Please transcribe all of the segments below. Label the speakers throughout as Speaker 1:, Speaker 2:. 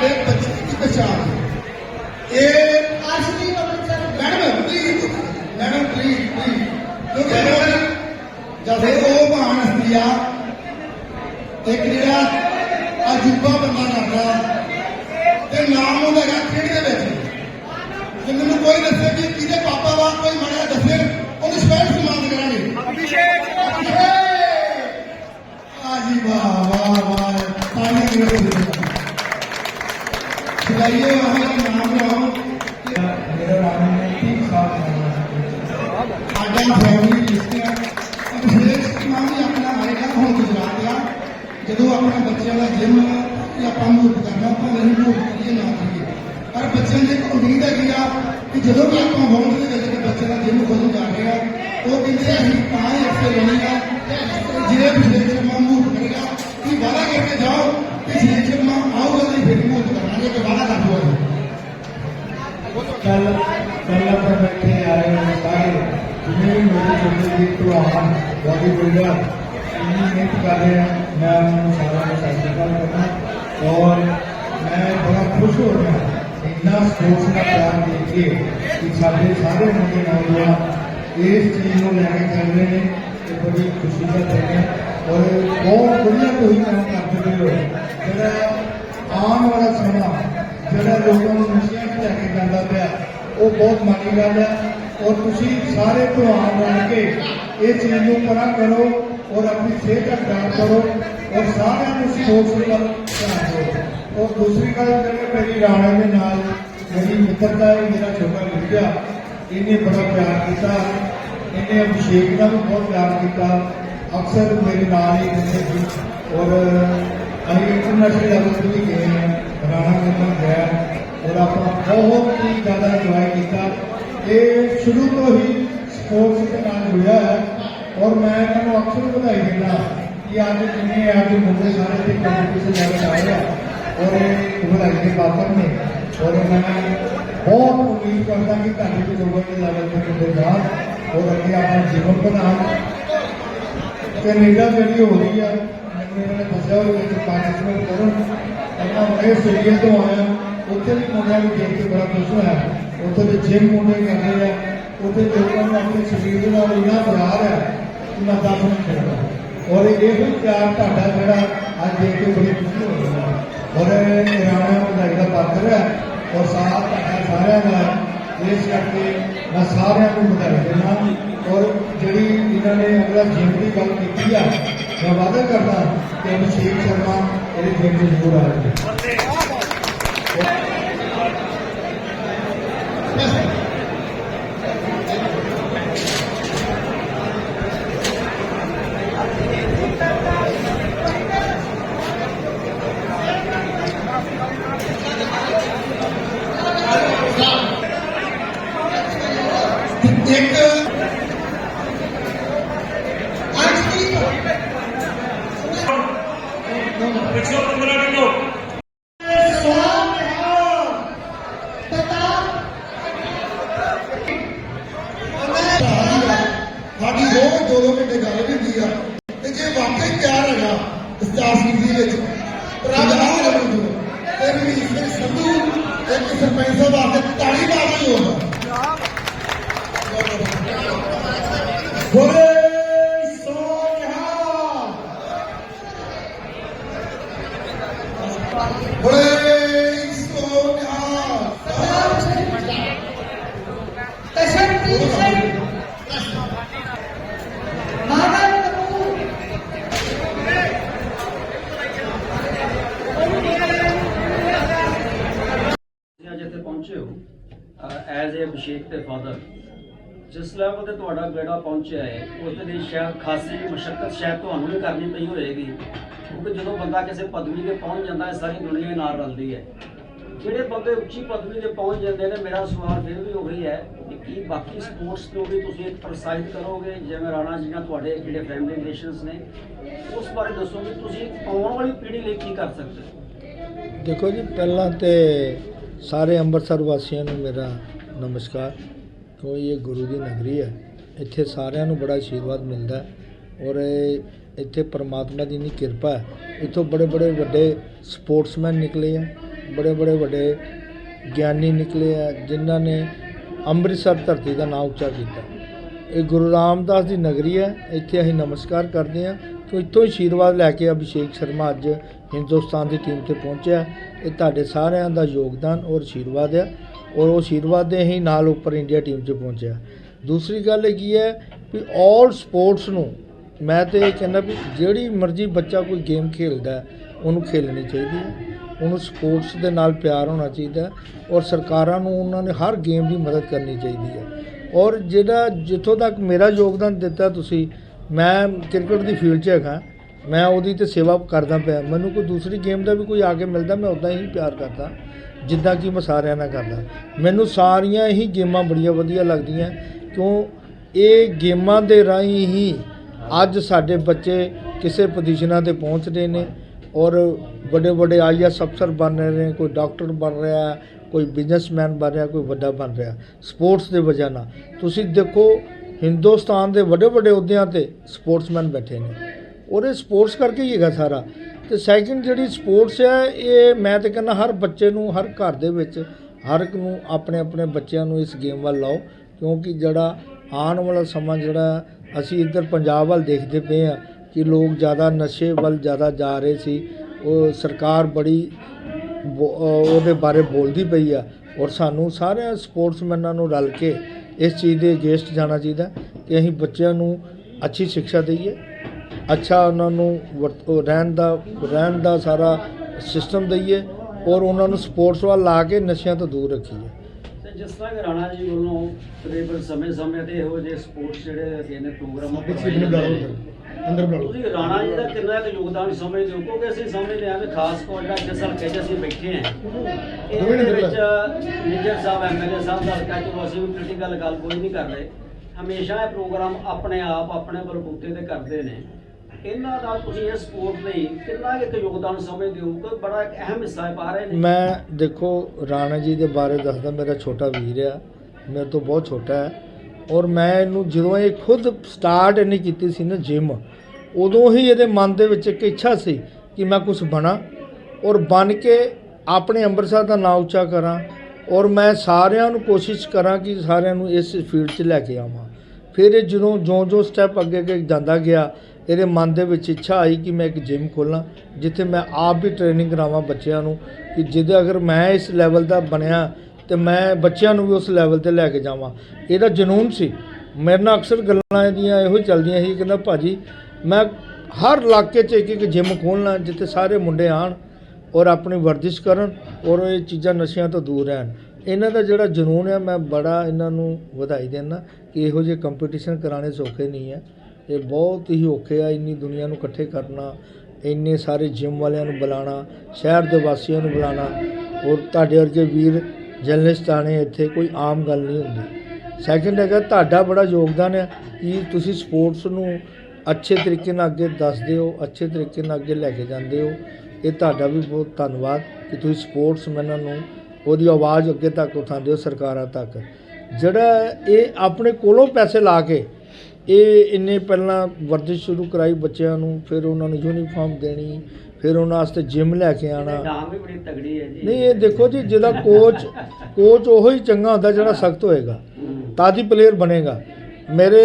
Speaker 1: ਤੁਹਾਡੇ ਬੱਚੇ ਦੀ ਪਛਾਣ। ਇਹ
Speaker 2: Arshdeep Amritsar
Speaker 1: madam please madam please please ਕਿਉਂਕਿ ਜਦੋਂ ਉਹ ਮਹਾਨ ਹਸਤੀ ਆ ਇੱਕ ਜਿਹੜਾ ਅਜੂਬਾ ਬੰਦਾ ਕਰਦਾ ਤੇ ਨਾਮ ਉਹਦਾ ਖੇਡ ਦੇ ਵਿੱਚ। ਜੇ ਮੈਨੂੰ ਕੋਈ ਸਿਲਾਈਏ ਵਾਹ ਨਾਮ ਲਓ
Speaker 3: ਮੇਰਾ ਨਾਮ ਹੈ ਠੀਕ ਸਾਥ ਹੈ
Speaker 1: ਸਾਡਾ ਫੈਮਿਲੀ ਰਿਸ਼ਤਾ ਅਭਿਸ਼ੇਕ ਮਾਂ ਵੀ ਆਪਣਾ ਆਏਗਾ ਹੁਣ ਗੁਜਰਾਤ ਆ ਜਦੋਂ ਆਪਣੇ ਬੱਚਿਆਂ ਦਾ ਜਿਮ ਕਿ ਆਪਾਂ ਨੂੰ ਕਰਨਾ ਆਪਾਂ ਨਹੀਂ ਨੂੰ ਕਰੀਏ ਨਾ ਕਰੀਏ ਪਰ ਬੱਚਿਆਂ ਦੀ ਇੱਕ ਉਮੀਦ ਹੈਗੀ ਆ ਕਿ ਜਦੋਂ ਵੀ ਆਪਾਂ ਹੋਂਦ ਦੇ ਵਿੱਚ ਕਿ ਬੱਚੇ ਦਾ ਜਿਮ ਖੋਲ੍ਹਣ ਜਾ ਰਹੇ ਆ ਉਹ ਕਹਿੰਦੇ ਆ ਅਸੀਂ ਤਾਂ ਹੀ ਇੱਥੇ ਲੈਣੀ ਆ ਜਿਹੜੇ ਅਭਿਸ਼ੇਕ ਸ਼ਰਮਾ ਮੂਹ ਕਰੇਗਾ ਕਿ ਵਾਦਾ ਕਰਕੇ ਜਾਓ ਕਿ ਅਭਿਸ਼ੇਕ ਸ਼ਰਮਾ ਆਊਗਾ ਨਹੀਂ ਫਿਰ ਮੂਹ ਕਰਾਂਗੇ ਕਿ ਵਾਦਾ ਕਰ ਦੋ
Speaker 3: ਕੱਲ ਕੱਲ ਆਪਾਂ ਬੈਠੇ ਆਏ ਹਾਂ ਸਾਰੇ ਜਿੰਨੇ ਵੀ ਮੇਰੇ ਛੋਟੇ ਜੀ ਭਲਵਾਨ ਬਾਡੀ ਬਿਲਡਰ ਇੰਨੀ ਮਿਹਨਤ ਕਰ ਰਹੇ ਹਨ ਮੈਂ ਉਹਨਾਂ ਨੂੰ ਸਾਰਿਆਂ ਨੂੰ ਸਤਿ ਸ਼੍ਰੀ ਅਕਾਲ ਕਰਨਾ ਔਰ ਮੈਂ ਬੜਾ ਖੁਸ਼ ਹੋ ਰਿਹਾ ਇੰਨਾ ਸਪੋਰਟਸ ਦਾ ਪਿਆਰ ਦੇਖ ਕੇ ਕਿ ਸਾਡੇ ਸਾਰੇ ਮੁੰਡੇ ਨੌਜਵਾਨ ਇਸ ਚੀਜ਼ ਨੂੰ ਲੈ ਕੇ ਚੱਲ ਰਹੇ ਨੇ ਤੇ ਬੜੀ ਖੁਸ਼ੀ ਦਾ ਦਿਨ ਹੈ ਔਰ ਬਹੁਤ ਵਧੀਆ ਤੁਸੀਂ ਕੰਮ ਕਰਦੇ ਪਏ ਹੋ ਜਿਹੜਾ ਲੋਕਾਂ ਨੂੰ ਨਸ਼ਿਆਂ 'ਚ ਲੈ ਕੇ ਜਾਂਦਾ ਪਿਆ, ਉਹ ਬਹੁਤ ਮਾੜੀ ਗੱਲ ਹੈ। ਔਰ ਤੁਸੀਂ ਸਾਰੇ ਭਲਵਾਨ ਬਣ ਕੇ ਇਹ ਚੀਜ਼ ਨੂੰ ਪਰਾਂ ਕਰੋ ਔਰ ਆਪਣੀ ਸਿਹਤ ਦਾ ਖਿਆਲ ਕਰੋ ਔਰ ਸਾਰਿਆਂ ਨੂੰ ਸਪੋਰਟਸ ਵੱਲ ਧਿਆਨ ਦਿਓ। ਔਰ ਦੂਸਰੀ ਗੱਲ ਜਿਹੜੇ ਮੇਰੀ ਰਾਣਾ ਦੇ ਨਾਲ ਮੇਰੀ ਮਿੱਤਰਤਾ ਹੈ ਮੇਰਾ ਛੋਟਾ ਵੀਰਾ ਇਹਨੇ ਬੜਾ ਪਿਆਰ ਕੀਤਾ। ਇਹਨੇ ਅਭਿਸ਼ੇਕ ਦਾ ਵੀ ਬਹੁਤ ਪਿਆਰ ਕੀਤਾ। ਅਕਸਰ ਮੇਰੇ ਨਾਲ ਹੀ ਰਹਿੰਦੇ ਸੀ। ਔਰ ਅਸੀਂ ਇੰਟਰਨੈਸ਼ਨਲ ਲੈਵਲ ਤੇ ਵੀ ਗਏ ਹਾਂ। ਰਾਣਾ ਨਿਕਲ ਗਿਆ ਔਰ ਆਪਾਂ ਬਹੁਤ ਹੀ ਜ਼ਿਆਦਾ ਇੰਜੋਏ ਕੀਤਾ ਇਹ ਸ਼ੁਰੂ ਤੋਂ ਹੀ ਸਪੋਰਟਸ ਦੇ ਨਾਲ ਜੁੜਿਆ ਹੈ ਔਰ ਮੈਂ ਤੁਹਾਨੂੰ ਅਕਸਰ ਵਧਾਈ ਦਿੰਦਾ ਕਿ ਅੱਜ ਜਿੰਨੇ ਅੱਜ ਮੁੰਡੇ ਸਾਰੇ ਤੇ ਕੰਪੀਟੀਸ਼ਨ ਲੈਵਲ ਆਏ ਆ ਔਰ ਇਹ ਵਧਾਈ ਦੇ ਪਾਤਰ ਨੇ ਔਰ ਮੈਂ ਬਹੁਤ ਉਮੀਦ ਕਰਦਾ ਕਿ ਤੁਹਾਡੇ ਵੀ ਲੋਕਾਂ ਦੇ ਲੈਵਲ ਤੇ ਮੁੰਡੇ ਜਾਣ ਔਰ ਅੱਗੇ ਆਪਣਾ ਜੀਵਨ ਬਣਾਉਣ ਕੈਨੇਡਾ ਜਿਹੜੀ ਹੋ ਰਹੀ ਆ ਮੈਨੂੰ ਇਹਨਾਂ ਨੇ ਦੱਸਿਆ ਉਹਦੇ ਵਿੱਚ ਪਾਰਟਿਸਿਪੇਟ ਕਰਨ ਆਪਾਂ ਮੈਂ ਆਸਟ੍ਰੇਲੀਆ ਤੋਂ ਆਇਆ, ਉੱਥੇ ਵੀ ਮੁੰਡਿਆਂ ਨੂੰ ਦੇਖ ਕੇ ਬੜਾ ਖੁਸ਼ ਹੋਇਆ। ਉੱਥੇ ਦੇ ਜਿਮ ਮੁੰਡੇ ਕਰਦੇ ਆ, ਉੱਥੇ ਲੋਕਾਂ ਨੂੰ ਆਪਣੇ ਸਰੀਰ ਦੇ ਨਾਲ ਇੰਨਾ ਪਿਆਰ ਹੈ ਕਿ ਮੈਂ ਦੱਸ ਨਹੀਂ ਸਕਦਾ। ਔਰ ਇਹ ਵੀ ਪਿਆਰ ਤੁਹਾਡਾ ਜਿਹੜਾ ਅੱਜ ਦੇਖ ਕੇ ਬੜੀ ਖੁਸ਼ੀ ਹੋ ਰਹੀ ਹੈ ਔਰ ਇਹ ਵਧਾਈ ਦਾ ਪਾਤਰ ਹੈ ਔਰ ਸਾਥ ਤੁਹਾਡਾ ਸਾਰਿਆਂ ਦਾ ਇਸ ਕਰਕੇ ਮੈਂ ਸਾਰਿਆਂ ਨੂੰ ਵਧਾਈ ਦਿੰਦਾ। ਔਰ ਜਿਹੜੀ ਇਹਨਾਂ ਨੇ ਅਗਲਾ ਜਿਮ ਦੀ ਗੱਲ ਕੀਤੀ ਆ, ਮੈਂ ਵਾਅਦਾ ਕਰਦਾ ਕਿ ਅਭਿਸ਼ੇਕ ਸ਼ਰਮਾ ਇਹਦੇ ਜਿਮ 'ਚ ਜ਼ਰੂਰ ਆਣਗੇ
Speaker 1: ਇੱਕ
Speaker 2: ਅਰਸ਼ਦੀਪ
Speaker 4: 115 ਕਿਲੋ
Speaker 2: ਸੋਹਣ ਤਤਾ
Speaker 1: ਸਾਡੀ ਰੋਜ਼ ਦੋ ਦੋ ਘੰਟੇ ਗੱਲ ਵੀ ਹੁੰਦੀ ਆ ਤੇ ਜੇ ਵਾਕਈ ਪਿਆਰ ਹੈਗਾ ਉਸਤਾਦ ਸਿੰਘ ਦੀ ਵਿੱਚ ਰੱਬ ਆ ਲੱਗੂ ਤੇ ਵੀ ਸਿੰਘ ਸੰਧੂ ਇੱਕ ਸਰਪੰਚ ਸਾਹਿਬ ਵਾਸਤੇ ਤਾੜੀ ਮਾਰਨੀ ਹੋਣਾ ਬੋਲੇ ਸੋਨਿਹਾ ਬੋਲੇ ਸੋਨਿਹਾ
Speaker 2: ਤਸ਼ਰਦੀਪ ਸਿੰਘ ਮਾਨਵ ਕਪੂਰ
Speaker 5: ਤੁਸੀਂ ਅੱਜ ਇੱਥੇ ਪਹੁੰਚੇ ਹੋ ਐਜ਼ ਏ ਫਾਦਰ ਜਿਸ ਲੈਵਲ ਤੇ ਤੁਹਾਡਾ ਬੇੜਾ ਪਹੁੰਚਿਆ ਹੈ, ਉਸ ਦੇ ਲਈ ਸ਼ਾਇਦ ਖਾਸੀ ਮੁਸ਼ਕਲ ਸ਼ਾਇਦ ਤੁਹਾਨੂੰ ਵੀ ਕਰਨੀ ਪਈ ਹੋਏਗੀ। ਕਿਉਂਕਿ ਜਦੋਂ ਬੰਦਾ ਕਿਸੇ ਪਦਵੀ ਤੇ ਪਹੁੰਚ ਜਾਂਦਾ ਹੈ, ਸਾਰੀ ਦੁਨੀਆ ਨਾਲ ਰਲਦੀ ਹੈ। ਜਿਹੜੇ ਬੰਦੇ ਉੱਚੀ ਪਦਵੀ ਤੇ ਪਹੁੰਚ ਜਾਂਦੇ ਨੇ, ਮੇਰਾ ਸਵਾਲ ਫਿਰ ਵੀ ਉਹੀ ਹੈ ਕਿ ਕੀ ਬਾਕੀ ਸਪੋਰਟਸ ਨੂੰ ਵੀ ਤੁਸੀਂ ਪ੍ਰੋਤਸਾਹਿਤ ਕਰੋਗੇ? ਜਿਵੇਂ ਰਾਣਾ ਜੀ ਨਾਲ ਤੁਹਾਡੇ ਜਿਹੜੇ ਫੈਮਿਲੀ ਰਿਲੇਸ਼ਨਸ ਨੇ, ਉਸ ਬਾਰੇ ਦੱਸੋ ਕਿ ਤੁਸੀਂ ਆਉਣ ਵਾਲੀ ਪੀੜ੍ਹੀ ਲਈ ਕੀ ਕਰ ਸਕਦੇ
Speaker 6: ਦੇਖੋ ਜੀ, ਪਹਿਲਾਂ ਤੇ ਸਾਰੇ ਅੰਮ੍ਰਿਤਸਰ ਵਾਸੀਆਂ ਨੂੰ ਮੇਰਾ ਨਮਸਕਾਰ। ਕਿਉਂ ਇਹ ਗੁਰੂ ਦੀ ਨਗਰੀ ਹੈ? ਇੱਥੇ ਸਾਰਿਆਂ ਨੂੰ ਬੜਾ ਆਸ਼ੀਰਵਾਦ ਮਿਲਦਾ ਔਰ ਇੱਥੇ ਪਰਮਾਤਮਾ ਦੀ ਇੰਨੀ ਕਿਰਪਾ ਹੈ। ਇੱਥੋਂ ਬੜੇ ਬੜੇ ਵੱਡੇ ਸਪੋਰਟਸਮੈਨ ਨਿਕਲੇ ਆ, ਬੜੇ ਬੜੇ ਵੱਡੇ ਗਿਆਨੀ ਨਿਕਲੇ ਆ, ਜਿਨ੍ਹਾਂ ਨੇ ਅੰਮ੍ਰਿਤਸਰ ਧਰਤੀ ਦਾ ਨਾਮ ਉੱਚਾ ਕੀਤਾ। ਇਹ ਗੁਰੂ ਰਾਮਦਾਸ ਦੀ ਨਗਰੀ ਹੈ। ਇੱਥੇ ਅਸੀਂ ਨਮਸਕਾਰ ਕਰਦੇ ਹਾਂ। ਕਿ ਇੱਥੋਂ ਹੀ ਆਸ਼ੀਰਵਾਦ ਲੈ ਕੇ ਅਭਿਸ਼ੇਕ ਸ਼ਰਮਾ ਅੱਜ ਹਿੰਦੁਸਤਾਨ ਦੀ ਟੀਮ ਤੇ ਪਹੁੰਚਿਆ। ਇਹ ਤੁਹਾਡੇ ਸਾਰਿਆਂ ਦਾ ਯੋਗਦਾਨ ਔਰ ਆਸ਼ੀਰਵਾਦ ਹੈ। ਔਰ ਉਹ ਆਸ਼ੀਰਵਾਦ ਦੇ ਹੀ ਨਾਲ ਉੱਪਰ ਇੰਡੀਆ ਟੀਮ 'ਚ ਪਹੁੰਚਿਆ। ਦੂਸਰੀ ਗੱਲ ਇਹ ਕੀ ਹੈ ਵੀ ਆਲ ਸਪੋਰਟਸ ਨੂੰ ਮੈਂ ਤੇ ਇਹ ਕਹਿੰਦਾ ਵੀ ਜਿਹੜੀ ਮਰਜ਼ੀ ਬੱਚਾ ਕੋਈ ਗੇਮ ਖੇਲਦਾ ਉਹਨੂੰ ਖੇਲਣੀ ਚਾਹੀਦੀ ਹੈ। ਉਹਨੂੰ ਸਪੋਰਟਸ ਦੇ ਨਾਲ ਪਿਆਰ ਹੋਣਾ ਚਾਹੀਦਾ ਔਰ ਸਰਕਾਰਾਂ ਨੂੰ ਉਹਨਾਂ ਨੇ ਹਰ ਗੇਮ ਦੀ ਮਦਦ ਕਰਨੀ ਚਾਹੀਦੀ ਹੈ। ਔਰ ਜਿਹੜਾ ਜਿੱਥੋਂ ਤੱਕ ਮੇਰਾ ਯੋਗਦਾਨ ਦਿੱਤਾ ਤੁਸੀਂ, ਮੈਂ ਕ੍ਰਿਕਟ ਦੀ ਫੀਲਡ 'ਚ ਹੈਗਾ, ਮੈਂ ਉਹਦੀ ਤੇ ਸੇਵਾ ਕਰਦਾ ਪਿਆ। ਮੈਨੂੰ ਕੋਈ ਦੂਸਰੀ ਗੇਮ ਦਾ ਵੀ ਕੋਈ ਆ ਕੇ ਮਿਲਦਾ, ਮੈਂ ਉਦਾਂ ਹੀ ਪਿਆਰ ਕਰਦਾ। ਜਿੱਦਾਂ ਕਿ ਮੈਂ ਸਾਰਿਆਂ ਨਾਲ ਕਰਦਾ। ਮੈਨੂੰ ਸਾਰੀਆਂ ਹੀ ਗੇਮਾਂ ਬੜੀਆਂ ਵਧੀਆ ਲੱਗਦੀਆਂ, ਕਿਉਂ? ਇਹ ਗੇਮਾਂ ਦੇ ਰਾਹੀਂ ਹੀ ਅੱਜ ਸਾਡੇ ਬੱਚੇ ਕਿਸੇ ਪੋਜੀਸ਼ਨਾਂ ਤੇ ਪਹੁੰਚ ਰਹੇ ਨੇ ਔਰ ਵੱਡੇ ਵੱਡੇ ਆਈਐਸ ਅਫਸਰ ਬਣ ਰਹੇ ਨੇ, ਕੋਈ ਡਾਕਟਰ ਬਣ ਰਿਹਾ, ਕੋਈ ਬਿਜ਼ਨਸਮੈਨ ਬਣ ਰਿਹਾ, ਕੋਈ ਵੱਡਾ ਬਣ ਰਿਹਾ ਸਪੋਰਟਸ ਦੇ ਵਜ੍ਹਾ ਨਾਲ। ਤੁਸੀਂ ਦੇਖੋ, ਹਿੰਦੁਸਤਾਨ ਦੇ ਵੱਡੇ ਵੱਡੇ ਅਹੁਦਿਆਂ ਤੇ ਸਪੋਰਟਸਮੈਨ ਬੈਠੇ ਨੇ। ਔਰ ਇਹ ਸਪੋਰਟਸ ਕਰਕੇ ਹੀ ਹੈਗਾ ਸਾਰਾ। ਤੇ ਸੈਕਿੰਡ ਜਿਹੜੀ ਸਪੋਰਟਸ ਹੈ ਇਹ ਮੈਂ ਤਾਂ ਕਹਿੰਦਾ ਹਰ ਬੱਚੇ ਨੂੰ, ਹਰ ਘਰ ਦੇ ਵਿੱਚ, ਹਰ ਇੱਕ ਨੂੰ ਆਪਣੇ ਆਪਣੇ ਬੱਚਿਆਂ ਨੂੰ ਇਸ ਗੇਮ ਵੱਲ ਲਾਓ, ਕਿਉਂਕਿ ਜਿਹੜਾ ਆਉਣ ਵਾਲਾ ਸਮਾਂ ਜਿਹੜਾ ਅਸੀਂ ਇੱਧਰ ਪੰਜਾਬ ਵੱਲ ਦੇਖਦੇ ਪਏ ਆ ਕਿ ਲੋਕ ਜ਼ਿਆਦਾ ਨਸ਼ੇ ਵੱਲ ਜ਼ਿਆਦਾ ਜਾ ਰਹੇ ਸੀ, ਉਹ ਸਰਕਾਰ ਬੜੀ ਬੋ- ਉਹਦੇ ਬਾਰੇ ਬੋਲਦੀ ਪਈ ਆ ਔਰ ਸਾਨੂੰ ਸਾਰਿਆਂ ਸਪੋਰਟਸਮੈਨਾਂ ਨੂੰ ਰਲ ਕੇ ਇਸ ਚੀਜ਼ ਦੇ ਅਗੇਂਸਟ ਜਾਣਾ ਚਾਹੀਦਾ ਕਿ ਅਸੀਂ ਬੱਚਿਆਂ ਨੂੰ ਅੱਛੀ ਸਿੱਖਿਆ ਦਈਏ। ਅੱਛਾ ਉਹਨਾਂ ਨੂੰ ਰਹਿਣ ਦਾ ਰਹਿਣ ਦਾ ਸਾਰਾ ਸਿਸਟਮ ਦਈਏ ਔਰ ਉਹਨਾਂ ਨੂੰ ਸਪੋਰਟਸ ਵੱਲ ਲਾ ਕੇ ਨਸ਼ਿਆਂ ਤੋਂ ਦੂਰ ਰੱਖੀਏ।
Speaker 5: ਤੇ ਜਿਸ ਤਰ੍ਹਾਂ ਰਾਣਾ ਜੀ ਵੱਲੋਂ ਤਕਰੀਬਨ ਸਮੇਂ-ਸਮੇਂ ਤੇ ਇਹੋ ਜਿਹੇ ਸਪੋਰਟਸ ਜਿਹੜੇ ਹੈਗੇ ਨੇ ਪ੍ਰੋਗਰਾਮ
Speaker 1: ਅੰਦਰ ਬੁਲਾ
Speaker 5: ਤੁਸੀਂ ਰਾਣਾ ਜੀ ਦਾ ਕਿੰਨਾ ਕੁ ਯੋਗਦਾਨ ਸਮਝਦੇ ਹੋ? ਕਿਉਂਕਿ ਅਸੀਂ ਸਮਝਦੇ ਹਾਂ ਕਿ ਖਾਸ ਤੌਰ ਜਿਹੜਾ ਜਿਸ ਹਲਕੇ 'ਚ ਅਸੀਂ ਬੈਠੇ ਹਾਂ। ਇਹਦੇ ਵਿੱਚ ਮੇਜਰ ਸਾਹਿਬ ਐਮਐਲਏ ਸਾਹਿਬ ਦਾ ਹਲਕਾ ਚਲੋ ਅਸੀਂ ਵੀ ਪੋਲੀਟੀਕਲ ਗੱਲ ਕੋਈ ਨਹੀਂ ਕਰ ਰਹੇ ਹਮੇਸ਼ਾ ਇਹ ਪ੍ਰੋਗਰਾਮ ਆਪਣੇ ਆਪ ਆਪਣੇ ਬਲਬੂਤੇ ਤੇ ਕਰਦੇ ਨੇ। ਇਹਨਾਂ ਦਾ ਤੁਸੀਂ ਇਹ ਸਪੋਰਟ ਲਈ ਕਿੰਨਾ ਇੱਕ ਯੋਗਦਾਨ ਸਮਝਦੇ ਹੋ? ਕਿ ਬੜਾ ਇੱਕ ਅਹਿਮ ਹਿੱਸਾ ਪਾ ਰਹੇ ਨੇ
Speaker 6: ਮੈਂ ਦੇਖੋ, ਰਾਣਾ ਜੀ ਦੇ ਬਾਰੇ ਦੱਸਦਾ, ਮੇਰਾ ਛੋਟਾ ਵੀਰ ਆ। ਮੇਰੇ ਤੋਂ ਬਹੁਤ ਛੋਟਾ ਹੈ। ਔਰ ਮੈਂ ਇਹਨੂੰ ਜਦੋਂ ਇਹ ਖੁਦ ਸਟਾਰਟ ਇਹਨੇ ਕੀਤੀ ਸੀ ਨਾ ਜਿਮ ਉਦੋਂ ਹੀ ਇਹਦੇ ਮਨ ਦੇ ਵਿੱਚ ਇੱਕ ਇੱਛਾ ਸੀ ਕਿ ਮੈਂ ਕੁਝ ਬਣਾ। ਔਰ ਬਣ ਕੇ ਆਪਣੇ ਅੰਮ੍ਰਿਤਸਰ ਦਾ ਨਾਂ ਉੱਚਾ ਕਰਾਂ। ਔਰ ਮੈਂ ਸਾਰਿਆਂ ਨੂੰ ਕੋਸ਼ਿਸ਼ ਕਰਾਂ ਕਿ ਸਾਰਿਆਂ ਨੂੰ ਇਸ ਫੀਲਡ 'ਚ ਲੈ ਕੇ ਆਵਾਂ। ਫਿਰ ਇਹ ਜਦੋਂ ਜੋ ਜੋ ਸਟੈਪ ਅੱਗੇ ਅੱਗੇ ਜਾਂਦਾ ਗਿਆ ਇਹਦੇ ਮਨ ਦੇ ਵਿੱਚ ਇੱਛਾ ਆਈ ਕਿ ਮੈਂ ਇੱਕ ਜਿਮ ਖੋਲਾਂ ਜਿੱਥੇ ਮੈਂ ਆਪ ਵੀ ਟ੍ਰੇਨਿੰਗ ਕਰਾਵਾਂ ਬੱਚਿਆਂ ਨੂੰ ਕਿ ਜਿਹਦੇ ਅਗਰ ਮੈਂ ਇਸ ਲੈਵਲ ਦਾ ਬਣਿਆ ਤੇ ਮੈਂ ਬੱਚਿਆਂ ਨੂੰ ਵੀ ਉਸ ਲੈਵਲ ਤੇ ਲੈ ਕੇ ਜਾਵਾਂ। ਇਹਦਾ ਜਨੂਨ ਸੀ। ਮੇਰੇ ਨਾਲ ਅਕਸਰ ਗੱਲਾਂ ਇਹਦੀਆਂ ਇਹੋ ਹੀ ਚੱਲਦੀਆਂ ਸੀ, ਕਹਿੰਦਾ ਭਾਜੀ, ਮੈਂ ਹਰ ਇਲਾਕੇ 'ਚ ਇੱਕ ਇੱਕ ਜਿਮ ਖੋਲ੍ਹਣਾ ਜਿੱਥੇ ਸਾਰੇ ਮੁੰਡੇ ਆਣ ਔਰ ਆਪਣੀ ਵਰਜਿਸ਼ ਕਰਨ ਔਰ ਇਹ ਚੀਜ਼ਾਂ ਨਸ਼ਿਆਂ ਤੋਂ ਦੂਰ ਰਹਿਣ। ਇਹਨਾਂ ਦਾ ਜਿਹੜਾ ਜਨੂਨ ਹੈ ਮੈਂ ਬੜਾ ਇਹਨਾਂ ਨੂੰ ਵਧਾਈ ਦਿੰਦਾ ਕਿ ਇਹੋ ਜਿਹੇ ਕੰਪੀਟੀਸ਼ਨ ਕਰਾਣੇ ਸੌਖੇ ਨਹੀਂ ਹੈ ਇਹ ਬਹੁਤ ਹੀ ਔਖੇ ਆ, ਇੰਨੀ ਦੁਨੀਆ ਨੂੰ ਇਕੱਠੇ ਕਰਨਾ, ਇੰਨੇ ਸਾਰੇ ਜਿਮ ਵਾਲਿਆਂ ਨੂੰ ਬੁਲਾਉਣਾ, ਸ਼ਹਿਰ ਦੇ ਵਾਸੀਆਂ ਨੂੰ ਬੁਲਾਉਣਾ, ਔਰ ਤੁਹਾਡੇ ਵਰਗੇ ਵੀਰ ਜਰਨਲਿਸਟ ਆਣੇ ਇੱਥੇ ਕੋਈ ਆਮ ਗੱਲ ਨਹੀਂ ਹੁੰਦੀ। ਸੈਕਿੰਡ ਹੈਗਾ, ਤੁਹਾਡਾ ਬੜਾ ਯੋਗਦਾਨ ਹੈ ਕਿ ਤੁਸੀਂ ਸਪੋਰਟਸ ਨੂੰ ਅੱਛੇ ਤਰੀਕੇ ਨਾਲ ਅੱਗੇ ਦੱਸਦੇ ਹੋ, ਅੱਛੇ ਤਰੀਕੇ ਨਾਲ ਅੱਗੇ ਲੈ ਕੇ ਜਾਂਦੇ ਹੋ। ਇਹ ਤੁਹਾਡਾ ਵੀ ਬਹੁਤ ਧੰਨਵਾਦ ਕਿ ਤੁਸੀਂ ਸਪੋਰਟਸਮੈਨਾਂ ਨੂੰ ਉਹਦੀ ਆਵਾਜ਼ ਅੱਗੇ ਤੱਕ ਉਠਾਉਂਦੇ ਹੋ, ਸਰਕਾਰਾਂ ਤੱਕ। ਜਿਹੜਾ ਇਹ ਆਪਣੇ ਕੋਲੋਂ ਪੈਸੇ ਲਾ ਕੇ ਇਹ ਇੰਨੇ ਪਹਿਲਾਂ ਵਰਜਿਸ਼ ਸ਼ੁਰੂ ਕਰਾਈ ਬੱਚਿਆਂ ਨੂੰ ਫਿਰ ਉਹਨਾਂ ਨੂੰ ਯੂਨੀਫਾਰਮ ਦੇਣੀ ਫਿਰ ਉਹਨਾਂ ਵਾਸਤੇ ਜਿਮ ਲੈ ਕੇ ਆਣਾ
Speaker 5: ਡਾਂਗ ਵੀ ਬੜੀ ਤਗੜੀ ਹੈ ਜੀ।
Speaker 6: ਨਹੀਂ ਇਹ ਦੇਖੋ ਜੀ ਜਿਹਦਾ ਕੋਚ ਕੋਚ ਉਹੀ ਚੰਗਾ ਹੁੰਦਾ ਜਿਹੜਾ ਸਖਤ ਹੋਏਗਾ। ਤਾਂ ਹੀ ਪਲੇਅਰ ਬਣੇਗਾ। ਮੇਰੇ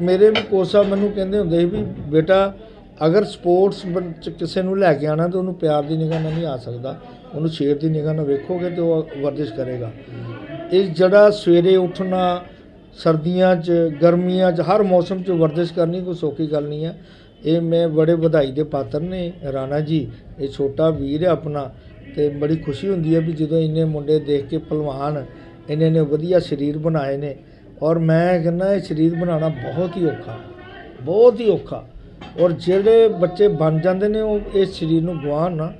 Speaker 6: ਮੇਰੇ ਵੀ ਕੋਚ ਸਾਹਿਬ ਮੈਨੂੰ ਕਹਿੰਦੇ ਹੁੰਦੇ ਸੀ ਵੀ ਬੇਟਾ ਅਗਰ ਸਪੋਰਟਸ ਚ ਕਿਸੇ ਨੂੰ ਲੈ ਕੇ ਆਣਾ ਤਾਂ ਉਹਨੂੰ ਪਿਆਰ ਦੀ ਨਿਗਾਹ ਨਾਲ ਨਹੀਂ ਆ ਸਕਦਾ। ਉਹਨੂੰ ਸ਼ੇਰ ਦੀ ਨਿਗਾਹ ਨਾਲ ਵੇਖੋਗੇ ਤੇ ਉਹ ਵਰਜਿਸ਼ ਕਰੇਗਾ। ਇਹ ਜਿਹੜਾ ਸਵੇਰੇ ਉੱਠਣਾ ਸਰਦੀਆਂ 'ਚ ਗਰਮੀਆਂ 'ਚ ਹਰ ਮੌਸਮ 'ਚ ਵਰਜਿਸ਼ ਕਰਨੀ ਕੋਈ ਸੌਖੀ ਗੱਲ ਨਹੀਂ ਹੈ ਇਹ ਮੈਂ ਬੜੇ ਵਧਾਈ ਦੇ ਪਾਤਰ ਨੇ ਰਾਣਾ ਜੀ। ਇਹ ਛੋਟਾ ਵੀਰ ਹੈ ਆਪਣਾ ਤੇ ਬੜੀ ਖੁਸ਼ੀ ਹੁੰਦੀ ਹੈ ਵੀ ਜਦੋਂ ਇੰਨੇ ਮੁੰਡੇ ਦੇਖ ਕੇ ਪਹਿਲਵਾਨ ਇੰਨੇ ਨੇ ਵਧੀਆ ਸਰੀਰ ਬਣਾਏ ਨੇ। ਔਰ ਮੈਂ ਕਹਿੰਦਾ ਇਹ ਸਰੀਰ ਬਣਾਉਣਾ ਬਹੁਤ ਹੀ ਔਖਾ ਬਹੁਤ ਹੀ ਔਖਾ। ਔਰ ਜਿਹੜੇ ਬੱਚੇ ਬਣ ਜਾਂਦੇ ਨੇ ਉਹ ਇਸ ਸਰੀਰ ਨੂੰ ਗਵਾਉਣ ਨਾ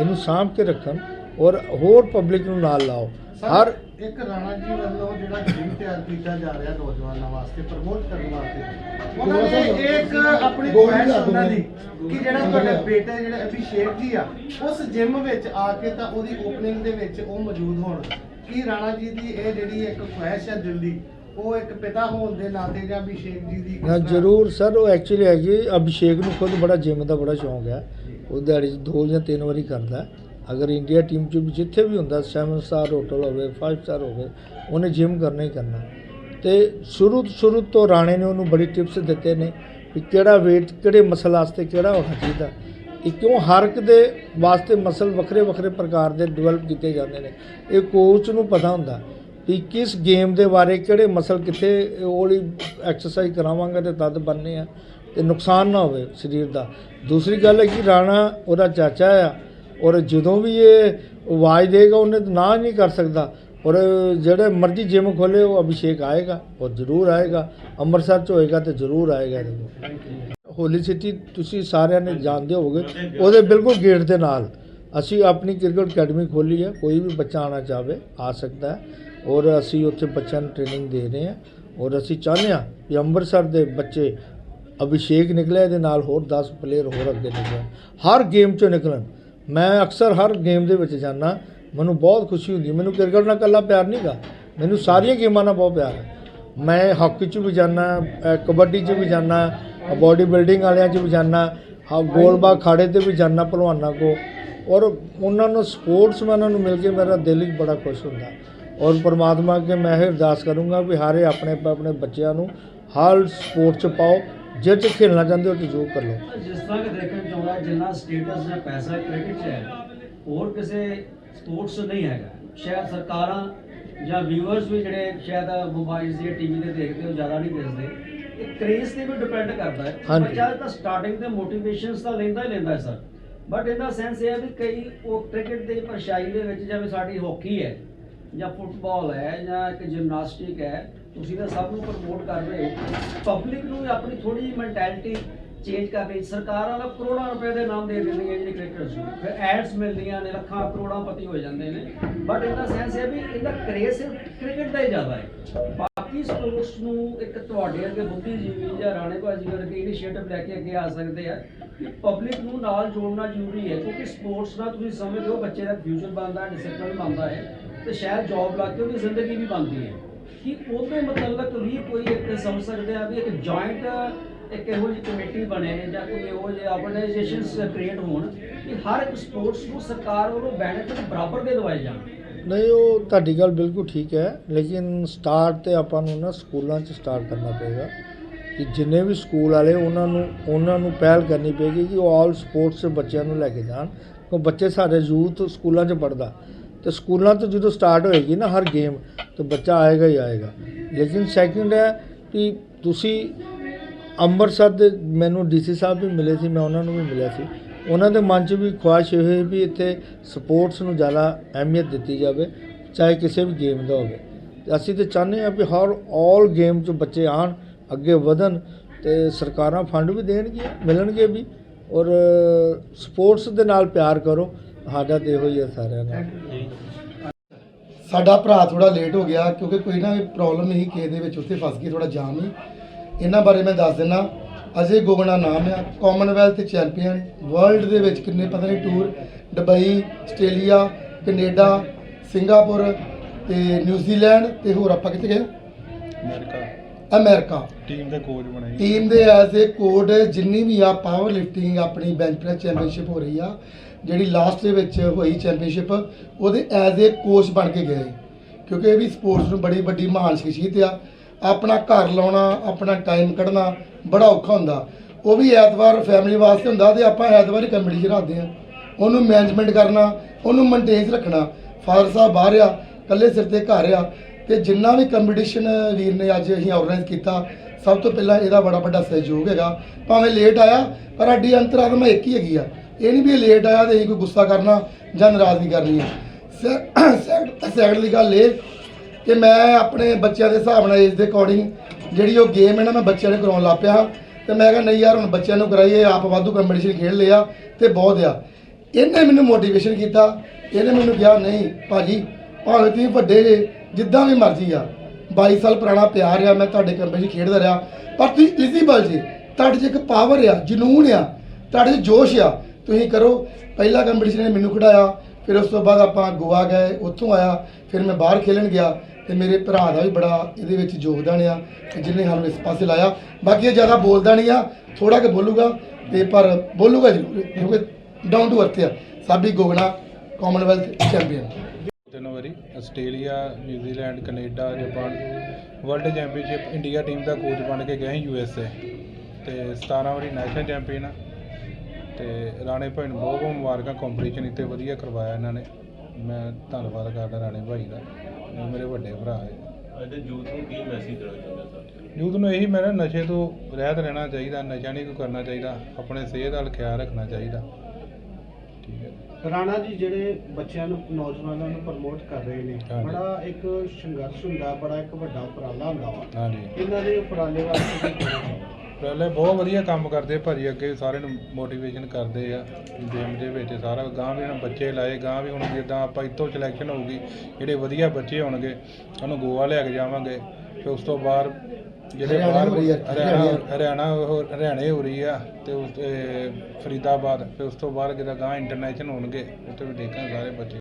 Speaker 6: ਇਹਨੂੰ ਸਾਂਭ ਕੇ ਰੱਖਣ। ਔਰ ਹੋਰ ਪਬਲਿਕ ਨੂੰ ਨਾਲ ਲਾਓ। ਹਰ
Speaker 7: ਇੱਕ ਰਾਣਾ ਜੀ ਵੱਲੋਂ ਜਿਹੜਾ ਜਿਮ ਤਿਆਰ ਕੀਤਾ ਜਾ ਰਿਹਾ ਨੌਜਵਾਨਾਂ ਵਾਸਤੇ ਪ੍ਰਮੋਟ ਕਰਨ ਵਾਸਤੇ। ਉਹਨਾਂ ਨੇ ਇੱਕ ਆਪਣੀ ਖੁਆਇਸ਼ ਉਹਨਾਂ ਦੀ ਕਿ ਜਿਹੜਾ ਤੁਹਾਡੇ ਬੇਟੇ ਜਿਹੜੇ ਅਭਿਸ਼ੇਕ ਜੀ ਆ ਉਸ ਜਿਮ ਵਿੱਚ ਆ ਕੇ ਤਾਂ ਉਹਦੀ ਓਪਨਿੰਗ ਦੇ ਵਿੱਚ ਉਹ ਮੌਜੂਦ ਹੋਣ। ਕੀ ਰਾਣਾ ਜੀ ਦੀ ਇਹ ਜਿਹੜੀ ਇੱਕ ਖੁਆਇਸ਼ ਹੈ ਦਿਲ ਦੀ ਉਹ ਇੱਕ ਪਿਤਾ ਹੋਣ ਦੇ ਨਾਤੇ ਜਾਂ ਅਭਿਸ਼ੇਕ ਜੀ ਦੀ ਤਰ੍ਹਾਂ-
Speaker 6: ਜ਼ਰੂਰ ਸਰ ਉਹ ਐਕਚੁਅਲੀ ਹੈਗੀ ਅਭਿਸ਼ੇਕ ਨੂੰ ਖੁਦ ਬੜਾ ਜਿਮ ਦਾ ਬੜਾ ਸ਼ੌਂਕ ਹੈ। ਉਹ ਦਿਹਾੜੀ 'ਚ ਦੋ ਜਾਂ ਤਿੰਨ ਵਾਰੀ ਕਰਦਾ। ਅਗਰ ਇੰਡੀਆ ਟੀਮ 'ਚ ਜਿੱਥੇ ਵੀ ਹੁੰਦਾ 7 ਸਟਾਰ ਹੋਟਲ ਹੋਵੇ 5 ਸਟਾਰ ਹੋਵੇ, ਉਹਨੇ ਜਿਮ ਕਰਨਾ ਹੀ ਕਰਨਾ। ਤੇ ਸ਼ੁਰੂ ਸ਼ੁਰੂ ਤੋਂ ਰਾਣੇ ਨੇ ਉਹਨੂੰ ਬੜੀ ਟਿਪਸ ਦਿੱਤੇ ਨੇ ਕਿ ਕਿਹੜਾ weight, ਕਿਹੜੇ ਮਸਲ ਵਾਸਤੇ ਕਿਹੜਾ ਹੋਣਾ ਚਾਹੀਦਾ। ਇਹ ਕਿਉਂ ਹਰ ਇੱਕ ਦੇ ਵਾਸਤੇ ਮਸਲ ਵੱਖਰੇ ਵੱਖਰੇ ਪ੍ਰਕਾਰ ਦੇ ਡਿਵੈਲਪ ਕੀਤੇ ਜਾਂਦੇ ਨੇ। ਇਹ ਕੋਚ ਨੂੰ ਪਤਾ ਹੁੰਦਾ ਕਿ ਕਿਸ ਗੇਮ ਦੇ ਬਾਰੇ ਕਿਹੜੇ ਮਸਲ ਕਿੱਥੇ ਉਹਲੀ ਐਕਸਰਸਾਈਜ਼ ਕਰਾਵਾਂਗੇ ਤੇ ਤਦ ਬਣਨੇ ਆ। ਤੇ ਨੁਕਸਾਨ ਨਾ ਹੋਵੇ ਸਰੀਰ ਦਾ। ਦੂਸਰੀ ਗੱਲ ਹੈ ਕਿ ਰਾਣਾ, ਉਹਦਾ ਚਾਚਾ ਆ ਔਰ ਜਦੋਂ ਵੀ ਇਹ ਆਵਾਜ਼ ਦੇਗਾ, ਉਹਨੇ ਤਾਂ ਨਾ ਨਹੀਂ ਕਰ ਸਕਦਾ। ਔਰ ਜਿਹੜੇ ਮਰਜ਼ੀ ਜਿਮ ਖੋਲੇ, ਉਹ ਅਭਿਸ਼ੇਕ ਆਏਗਾ ਔਰ ਜ਼ਰੂਰ ਆਏਗਾ। ਅੰਮ੍ਰਿਤਸਰ ਚ ਹੋਏਗਾ ਤੇ ਜ਼ਰੂਰ ਆਏਗਾ। ਦੇਖੋ ਹੋਲੀ ਸਿਟੀ ਤੁਸੀਂ ਸਾਰਿਆਂ ਨੇ ਜਾਣਦੇ ਹੋਵੋਗੇ, ਉਹਦੇ ਬਿਲਕੁਲ ਗੇਟ ਦੇ ਨਾਲ। ਅਸੀਂ ਆਪਣੀ ਕ੍ਰਿਕਟ ਅਕੈਡਮੀ ਖੋਲੀ ਹੈ, ਕੋਈ ਵੀ ਬੱਚਾ ਆਣਾ ਚਾਹਵੇ, ਆ ਸਕਦਾ ਹੈ। ਔਰ ਅਸੀਂ ਉੱਥੇ ਬੱਚਿਆਂ ਨੂੰ ਟ੍ਰੇਨਿੰਗ ਦੇ ਰਹੇ ਹਾਂ। ਔਰ ਅਸੀਂ ਚਾਹੁੰਦੇ ਹਾਂ ਕਿ ਅੰਮ੍ਰਿਤਸਰ ਦੇ ਬੱਚੇ ਅਭਿਸ਼ੇਕ ਨਿਕਲਿਆ ਇਹਦੇ ਨਾਲ ਹੋਰ 10 ਪਲੇਅਰ ਹੋਰ ਅੱਗੇ ਨਿਕਲਣ। ਹਰ ਗੇਮ ਚੋਂ ਨਿਕਲਣ। ਮੈਂ ਅਕਸਰ ਹਰ ਗੇਮ ਦੇ ਵਿੱਚ ਜਾਂਦਾ, ਮੈਨੂੰ ਬਹੁਤ ਖੁਸ਼ੀ ਹੁੰਦੀ ਮੈਨੂੰ ਕ੍ਰਿਕਟ ਨਾਲ ਇਕੱਲਾ ਪਿਆਰ ਨਹੀਂਗਾ ਮੈਨੂੰ ਸਾਰੀਆਂ ਗੇਮਾਂ ਨਾਲ ਬਹੁਤ ਪਿਆਰ ਹੈ। ਮੈਂ ਹਾਕੀ 'ਚ ਵੀ ਜਾਣਾ ਕਬੱਡੀ 'ਚ ਵੀ ਜਾਣਾ ਬਾਡੀ ਬਿਲਡਿੰਗ ਵਾਲਿਆਂ 'ਚ ਵੀ ਜਾਣਾ ਹਾਂ, ਗੋਲਬਾਗ ਖਾੜੇ ਤੇ ਵੀ ਜਾਣਾ ਪਹਿਲਵਾਨਾਂ ਕੋ। ਔਰ ਉਹਨਾਂ ਨੂੰ ਸਪੋਰਟਸਮੈਨਾਂ ਨੂੰ ਮਿਲ ਕੇ ਮੇਰਾ ਦਿਲ ਹੀ ਬੜਾ ਖੁਸ਼ ਹੁੰਦਾ। ਔਰ ਪਰਮਾਤਮਾ ਅੱਗੇ ਮੈਂ ਇਹ ਅਰਦਾਸ ਕਰੂੰਗਾ ਵੀ ਹਾਰੇ ਆਪਣੇ ਆਪਣੇ ਬੱਚਿਆਂ ਨੂੰ ਹਰ ਸਪੋਰਟ 'ਚ ਪਾਓ। ਜਿਹ 'ਚ ਖੇਡਣਾ ਚਾਹੁੰਦੇ ਹੋ ਤੇ ਜੋ ਕਰ ਲਓ।
Speaker 5: ਜਿਸ ਤਰ੍ਹਾਂ ਕਿ ਦੇਖਣ ਚ ਆਉਂਦਾ ਜਿੰਨਾ ਸਟੇਟਸ ਜਾਂ ਪੈਸਾ ਕ੍ਰਿਕਟ 'ਚ ਹੈ ਹੋਰ ਕਿਸੇ ਸਪੋਰਟਸ 'ਚ ਨਹੀਂ ਹੈਗਾ। ਸ਼ਾਇਦ ਸਰਕਾਰਾਂ ਜਾਂ ਵਿਊਅਰਸ ਵੀ ਜਿਹੜੇ ਸ਼ਾਇਦ ਮੋਬਾਈਲ ਜਾਂ ਟੀਵੀ ਤੇ ਦੇਖਦੇ ਹੋ ਜ਼ਿਆਦਾ ਨਹੀਂ ਦੇਖਦੇ। ਇਹ ਕ੍ਰੇਜ਼ ਤੇ ਵੀ ਡਿਪੈਂਡ ਕਰਦਾ ਹੈ।
Speaker 6: ਹਾਂਜੀ।
Speaker 5: ਬੱਚਾ ਤਾਂ ਸਟਾਰਟਿੰਗ ਤੇ ਮੋਟੀਵੇਸ਼ਨਸ ਤਾਂ ਲੈਂਦਾ ਹੀ ਲੈਂਦਾ ਹੈ ਸਰ ਬਟ ਇਹਦਾ ਸੈਂਸ ਇਹ ਹੈ ਵੀ ਕਈ ਉਹ ਕ੍ਰਿਕਟ ਦੇ ਪਰਛਾਈ ਦੇ ਵਿੱਚ ਜਿਵੇਂ ਸਾਡੀ ਹਾਕੀ ਹੈ ਜਾਂ ਫੁੱਟਬਾਲ ਹੈ ਜਾਂ ਇੱਕ ਜਿਮਨਾਸਟਿਕ ਹੈ ਤੁਸੀਂ ਤਾਂ ਸਭ ਨੂੰ ਪ੍ਰਮੋਟ ਕਰ ਰਹੇ ਹੋ। ਪਬਲਿਕ ਨੂੰ ਆਪਣੀ ਥੋੜੀ ਜਿਹੀ ਮੈਂਟੈਲਿਟੀ ਚੇਂਜ ਕਰ ਰਹੀ ਸਰਕਾਰਾਂ ਦਾ ਕਰੋੜਾਂ ਰੁਪਏ ਦੇ ਨਾਮ ਦੇ ਦਿੰਦੀਆਂ ਜਿਹੜੇ ਕ੍ਰਿਕਟਰਸ ਨੂੰ। ਫਿਰ ਐਡਸ ਮਿਲਦੀਆਂ ਨੇ, ਲੱਖਾਂ ਕਰੋੜਾਂ ਪਤੀ ਹੋ ਜਾਂਦੇ ਨੇ। ਬਟ ਇਹਦਾ ਸੈਂਸ ਇਹ ਵੀ ਇਹਦਾ ਕਰੇਜ਼ ਸਿਰਫ ਕ੍ਰਿਕਟ ਦਾ ਹੀ ਜ਼ਿਆਦਾ ਹੈ। ਬਾਕੀ ਸਪੋਰਟਸ ਨੂੰ ਇੱਕ ਤੁਹਾਡੇ ਅੱਗੇ ਬੁੱਧੀਜੀਵੀ ਜਾਂ ਰਾਣੇ ਭਾਜੀ ਵਰਗੇ ਇਨੀਸ਼ੀਏਟਿਵ ਲੈ ਕੇ ਅੱਗੇ ਆ ਸਕਦੇ ਆ। ਕਿ ਪਬਲਿਕ ਨੂੰ ਨਾਲ ਜੋੜਨਾ ਜ਼ਰੂਰੀ ਹੈ। ਕਿਉਂਕਿ ਸਪੋਰਟਸ ਨਾਲ ਤੁਸੀਂ ਸਮਝਦੇ ਹੋ, ਬੱਚੇ ਦਾ ਫਿਊਚਰ ਬਣਦਾ ਡਿਸਪਲਿਨ ਬਣਦਾ ਹੈ। ਤੇ ਸ਼ਾਇਦ ਜੌਬ ਲੱਗ ਕੇ ਉਹਦੀ ਜ਼ਿੰਦਗੀ ਵੀ ਬਣਦੀ ਹੈ। ਕਿ ਉਹਦੇ ਮੁਤਲਕ ਵੀ ਕੋਈ ਇੱਕ ਸਮਝ ਸਕਦੇ ਆ ਵੀ ਇੱਕ ਜੁਆਇੰਟ ਇੱਕ ਇਹੋ ਜਿਹੀ ਕਮੇਟੀ ਬਣੇ ਜਾਂ ਕੋਈ ਇਹੋ ਜਿਹੇ ਆਰਗੇਨਾਈਜੇਸ਼ਨਸ ਕ੍ਰੀਏਟ ਹੋਣ ਕਿ ਹਰ ਇੱਕ ਸਪੋਰਟਸ ਨੂੰ ਸਰਕਾਰ ਵੱਲੋਂ ਬੈਨੀਫਿਟ ਬਰਾਬਰ ਦੇ ਦਵਾਏ ਜਾਣ।
Speaker 6: ਨਹੀਂ, ਉਹ ਤੁਹਾਡੀ ਗੱਲ ਬਿਲਕੁਲ ਠੀਕ ਹੈ, ਲੇਕਿਨ ਸਟਾਰਟ ਤੇ ਆਪਾਂ ਨੂੰ ਨਾ ਸਕੂਲਾਂ 'ਚ ਸਟਾਰਟ ਕਰਨਾ ਪਏਗਾ ਕਿ ਜਿੰਨੇ ਵੀ ਸਕੂਲ ਵਾਲੇ ਉਹਨਾਂ ਨੂੰ ਉਹਨਾਂ ਨੂੰ ਪਹਿਲ ਕਰਨੀ ਪਏਗੀ ਕਿ ਉਹ ਆਲ ਸਪੋਰਟਸ ਬੱਚਿਆਂ ਨੂੰ ਲੈ ਕੇ ਜਾਣ। ਕਿਉਂ ਬੱਚੇ ਸਾਡੇ ਯੂਥ ਸਕੂਲਾਂ 'ਚ ਪੜਦਾ ਤੇ ਸਕੂਲਾਂ ਤੋਂ ਜਦੋਂ ਸਟਾਰਟ ਹੋਏਗੀ ਨਾ ਹਰ ਗੇਮ ਤਾਂ ਬੱਚਾ ਆਏਗਾ ਹੀ ਆਏਗਾ। ਲੇਕਿਨ ਸੈਕਿੰਡ ਹੈ ਕਿ ਤੁਸੀਂ ਅੰਮ੍ਰਿਤਸਰ ਦੇ ਮੈਨੂੰ ਡੀਸੀ ਸਾਹਿਬ ਵੀ ਮਿਲੇ ਸੀ, ਮੈਂ ਉਹਨਾਂ ਨੂੰ ਵੀ ਮਿਲਿਆ ਸੀ। ਉਹਨਾਂ ਦੇ ਮਨ 'ਚ ਵੀ ਖੁਆਇਸ਼ ਹੋਈ ਵੀ ਇੱਥੇ ਸਪੋਰਟਸ ਨੂੰ ਜ਼ਿਆਦਾ ਅਹਿਮੀਅਤ ਦਿੱਤੀ ਜਾਵੇ, ਚਾਹੇ ਕਿਸੇ ਵੀ ਗੇਮ ਦਾ ਹੋਵੇ। ਤੇ ਅਸੀਂ ਤੇ ਚਾਹੁੰਦੇ ਹਾਂ ਵੀ ਹਰ ਆਲ ਗੇਮ 'ਚ ਬੱਚੇ ਆਣ ਅੱਗੇ ਵਧਣ ਤੇ ਸਰਕਾਰਾਂ ਫੰਡ ਵੀ ਦੇਣਗੀਆਂ, ਮਿਲਣਗੇ ਵੀ। ਔਰ ਸਪੋਰਟਸ ਦੇ ਨਾਲ ਪਿਆਰ ਕਰੋ। ਸਾਡਾ ਤੇ ਇਹੋ ਹੀ ਹੈ ਸਾਰਿਆਂ ਦਾ।
Speaker 1: ਸਾਡਾ ਭਰਾ ਥੋੜਾ ਲੇਟ ਹੋ ਗਿਆ ਕਿਉਂਕਿ ਕੋਈ ਨਾ ਪ੍ਰੋਬਲਮ ਨਹੀਂ ਕਿਸੇ ਦੇ ਵਿੱਚ ਉੱਥੇ ਫਸ ਗਈ ਥੋੜਾ ਜਾਮ ਹੀ। ਇਹਨਾਂ ਬਾਰੇ ਮੈਂ ਦੱਸ ਦਿੰਨਾ ਅਜੇ ਗੋਗਣਾ ਨਾਮ ਆ ਕਾਮਨਵੈਲਥ ਚੈਂਪੀਅਨ ਵਰਲਡ ਦੇ ਵਿੱਚ ਕਿੰਨੇ ਪਤਾ ਨਹੀਂ tour Dubai Australia Canada Singapore ਤੇ ਨਿਊਜ਼ੀਲੈਂਡ ਤੇ ਹੋਰ ਆਪਾਂ ਕਿੱਥੇ ਗਏ?
Speaker 3: ਅਮਰੀਕਾ।
Speaker 1: ਅਮਰੀਕਾ।
Speaker 3: ਟੀਮ ਦੇ ਕੋਚ ਬਣੇ
Speaker 1: ਟੀਮ ਦੇ ਐਜ਼ ਏ ਕੋਡ ਜਿੰਨੀ ਵੀ ਆ ਪਾਵਰ ਲਿਫਟਿੰਗ ਆਪਣੀ ਬੈਂਚ ਪ੍ਰੈਸ ਚੈਂਪੀਅਨਸ਼ਿਪ ਹੋ ਰਹੀ ਆ ਜਿਹੜੀ ਲਾਸਟ ਦੇ ਵਿੱਚ ਹੋਈ ਚੈਂਪੀਅਨਸ਼ਿਪ ਉਹਦੇ ਐਜ਼ ਏ ਕੋਚ ਬਣ ਕੇ ਗਏ। ਕਿਉਂਕਿ ਇਹ ਵੀ ਸਪੋਰਟਸ ਨੂੰ ਬੜੀ ਵੱਡੀ ਮਹਾਨ ਸ਼ਖਸੀਅਤ ਆ। ਆਪਣਾ ਘਰ ਲਾਉਣਾ, ਆਪਣਾ ਟਾਈਮ ਕੱਢਣਾ ਬੜਾ ਔਖਾ ਹੁੰਦਾ। ਉਹ ਵੀ ਐਤਵਾਰ ਫੈਮਿਲੀ ਵਾਸਤੇ ਹੁੰਦਾ ਤੇ ਆਪਾਂ ਐਤਵਾਰ ਹੀ ਕੰਪੀਟੀਸ਼ਨ ਰੱਖਦੇ ਆ। ਉਹਨੂੰ ਮੈਨੇਜਮੈਂਟ ਕਰਨਾ, ਉਹਨੂੰ ਮੇਨਟੇਨ ਰੱਖਣਾ। ਫਾਦਰ ਸਾਹਿਬ ਬਾਹਰ ਆ, ਇਕੱਲੇ ਸਿਰ ਤੇ ਘਰ ਆ। ਤੇ ਜਿੰਨਾ ਵੀ ਕੰਪੀਟੀਸ਼ਨ ਵੀਰ ਨੇ ਅੱਜ ਅਸੀਂ ਆਰਗੇਨਾਈਜ਼ ਕੀਤਾ, ਸਭ ਤੋਂ ਪਹਿਲਾਂ ਇਹਦਾ ਬੜਾ ਵੱਡਾ ਸਹਿਯੋਗ ਹੈਗਾ। ਭਾਵੇਂ ਲੇਟ ਆਇਆ, ਪਰ ਸਾਡੀ ਅੰਤਰਾਤਮਾ ਇੱਕ ਹੀ ਹੈਗੀ ਆ। ਇਹ ਨਹੀਂ ਵੀ ਇਹ ਲੇਟ ਆਇਆ ਤੇ ਅਸੀਂ ਕੋਈ ਗੁੱਸਾ ਕਰਨਾ ਜਾਂ ਨਾਰਾਜ਼ਗੀ ਕਰਨੀ ਹੈ ਸੈਕੰਡ ਦੀ ਗੱਲ ਇਹ ਕਿ ਮੈਂ ਆਪਣੇ ਬੱਚਿਆਂ ਦੇ ਹਿਸਾਬ ਨਾਲ ਏਜ ਦੇ ਅਕੋਰਡਿੰਗ ਜਿਹੜੀ ਉਹ ਗੇਮ ਹੈ ਨਾ, ਮੈਂ ਬੱਚਿਆਂ ਨੂੰ ਕਰਾਉਣ ਲੱਗ ਪਿਆ। ਤੇ ਮੈਂ ਕਿਹਾ, ਨਹੀਂ ਯਾਰ, ਹੁਣ ਬੱਚਿਆਂ ਨੂੰ ਕਰਾਈਏ, ਆਪ ਵਾਧੂ ਕੰਪੀਟੀਸ਼ਨ ਖੇਡ ਲਿਆ ਤੇ ਬਹੁਤ ਆ। ਇਹਨੇ ਮੈਨੂੰ ਮੋਟੀਵੇਸ਼ਨ ਕੀਤਾ। ਇਹਨੇ ਮੈਨੂੰ ਕਿਹਾ, ਨਹੀਂ ਭਾਜੀ, ਭਾਵੇਂ ਤੁਸੀਂ ਵੱਡੇ ਜੇ, ਜਿੱਦਾਂ ਵੀ ਮਰਜ਼ੀ ਆ। 22 ਸਾਲ ਪੁਰਾਣਾ ਪਿਆਰ ਆ, ਮੈਂ ਤੁਹਾਡੇ ਕੰਪੀਟੀਸ਼ਨ ਖੇਡਦਾ ਰਿਹਾ। ਪਰ ਤੁਸੀਂ ਇਲੀਜੀਬਲ ਜੀ ਤੁਹਾਡੇ 'ਚ ਇੱਕ ਪਾਵਰ ਆ, ਜਨੂਨ ਆ, ਤੁਹਾਡੇ 'ਚ ਜੋਸ਼ ਆ। ਤੁਸੀਂ ਕਰੋ। ਪਹਿਲਾ ਕੰਪੀਟੀਸ਼ਨ ਨੇ ਮੈਨੂੰ ਖਿਡਾਇਆ ਫਿਰ ਉਸ ਤੋਂ ਬਾਅਦ ਆਪਾਂ ਗੋਆ ਗਏ, ਉੱਥੋਂ ਆਇਆ, ਫਿਰ ਮੈਂ ਬਾਹਰ ਖੇਲਣ ਗਿਆ ਤੇ ਮੇਰੇ ਭਰਾ ਦਾ ਵੀ ਬੜਾ ਇਹਦੇ ਵਿੱਚ ਯੋਗਦਾਨ ਆ ਜਿਹਨੇ ਸਾਨੂੰ ਇਸ ਪਾਸੇ ਲਾਇਆ। ਬਾਕੀ ਇਹ ਜ਼ਿਆਦਾ ਬੋਲਦਾ ਨਹੀਂ ਆ ਥੋੜਾ ਕਿ ਬੋਲੂਗਾ ਤੇ ਪਰ ਬੋਲੂਗਾ ਜ਼ਰੂਰ, ਕਿਉਂਕਿ ਡਾਊਨ ਟੂ ਅਰਥ ਆ। ਸਾਬੀ ਗੋਗਣਾ ਕਾਮਨਵੈਲਥ ਚੈਂਪੀਅਨ
Speaker 8: ਤਿੰਨ ਵਾਰੀ Australia New Zealand Canada, Japan world championship India team ਦਾ ਕੋਚ ਬਣ ਕੇ ਗਏ ਯੂ ਐਸ ਏ ਤੇ 17 ਵਾਰੀ ਨੈਸ਼ਨਲ ਚੈਂਪੀਅਨ ਤੇ ਰਾਣੇ ਭਾਈ ਨੂੰ ਬਹੁਤ ਬਹੁਤ ਮੁਬਾਰਕਾਂ ਕੰਪੀਟੀਸ਼ਨ ਇੱਥੇ ਵਧੀਆ ਕਰਵਾਇਆ ਇਹਨਾਂ ਨੇ। ਮੈਂ ਧੰਨਵਾਦ ਕਰਦਾ ਰਾਣੇ ਭਾਈ ਦਾ ਇਹ ਮੇਰੇ ਵੱਡੇ ਭਰਾ ਹੈ
Speaker 4: ਅੱਜ ਯੂਥ ਨੂੰ ਕੀ ਮੈਸੇਜ ਦੇਣਾ ਚਾਹੁੰਦੇ ਸਰ?
Speaker 8: ਯੂਥ ਨੂੰ ਇਹੀ ਮੇਰਾ ਨਸ਼ੇ ਤੋਂ ਰਹਿਤ ਰਹਿਣਾ ਚਾਹੀਦਾ ਨਸ਼ਾ ਨਹੀਂ ਕੋਈ ਕਰਨਾ ਚਾਹੀਦਾ ਆਪਣੇ ਸਿਹਤ ਦਾ ਖਿਆਲ ਰੱਖਣਾ ਚਾਹੀਦਾ। ਠੀਕ ਹੈ।
Speaker 7: ਰਾਣਾ ਜੀ ਜਿਹੜੇ ਬੱਚਿਆਂ ਨੂੰ ਨੌਜਵਾਨਾਂ ਨੂੰ ਪ੍ਰਮੋਟ ਕਰ ਰਹੇ ਨੇ
Speaker 8: ਹਾਂਜੀ।
Speaker 7: ਬੜਾ ਇੱਕ ਸੰਘਰਸ਼ ਹੁੰਦਾ ਬੜਾ ਇੱਕ ਵੱਡਾ ਉਪਰਾਲਾ ਹੁੰਦਾ ਵਾ।
Speaker 8: ਹਾਂਜੀ।
Speaker 7: ਇਹਨਾਂ ਦੇ ਉਪਰਾਲੇ ਵਾਸਤੇ ਕੀ ਕਹਿਣਾ ਚਾਹੋਗੇ?
Speaker 8: ਪਹਿਲੇ ਬਹੁਤ ਵਧੀਆ ਕੰਮ ਕਰਦੇ ਭਾਜੀ ਅੱਗੇ ਸਾਰਿਆਂ ਨੂੰ ਮੋਟੀਵੇਸ਼ਨ ਕਰਦੇ ਆ ਗੇਮ ਦੇ ਵਿੱਚ ਸਾਰਾ ਗਾਂ ਵੀ ਇਹਨਾਂ ਬੱਚੇ ਲਾਏ ਗਾਂ ਵੀ ਹੁਣ ਜਿੱਦਾਂ ਆਪਾਂ ਇੱਥੋਂ ਸਿਲੈਕਸ਼ਨ ਹੋਊਗੀ ਜਿਹੜੇ ਵਧੀਆ ਬੱਚੇ ਹੋਣਗੇ ਉਹਨੂੰ ਗੋਆ ਲੈ ਕੇ ਜਾਵਾਂਗੇ ਫਿਰ ਉਸ ਤੋਂ ਬਾਅਦ ਜਿਹੜੇ ਬਾਹਰ ਹਰਿਆਣਾ ਹਰਿਆਣਾ। ਹਰਿਆਣੇ ਹੋ ਰਹੀ ਆ ਤੇ ਉਸ ਤੇ ਫਰੀਦਾਬਾਦ ਫਿਰ ਉਸ ਤੋਂ ਬਾਅਦ ਜਦੋਂ ਗਾਂ ਇੰਟਰਨੈਸ਼ਨਲ ਹੋਣਗੇ ਉੱਥੇ ਵੀ ਦੇਖਾਂਗੇ ਸਾਰੇ ਬੱਚੇ।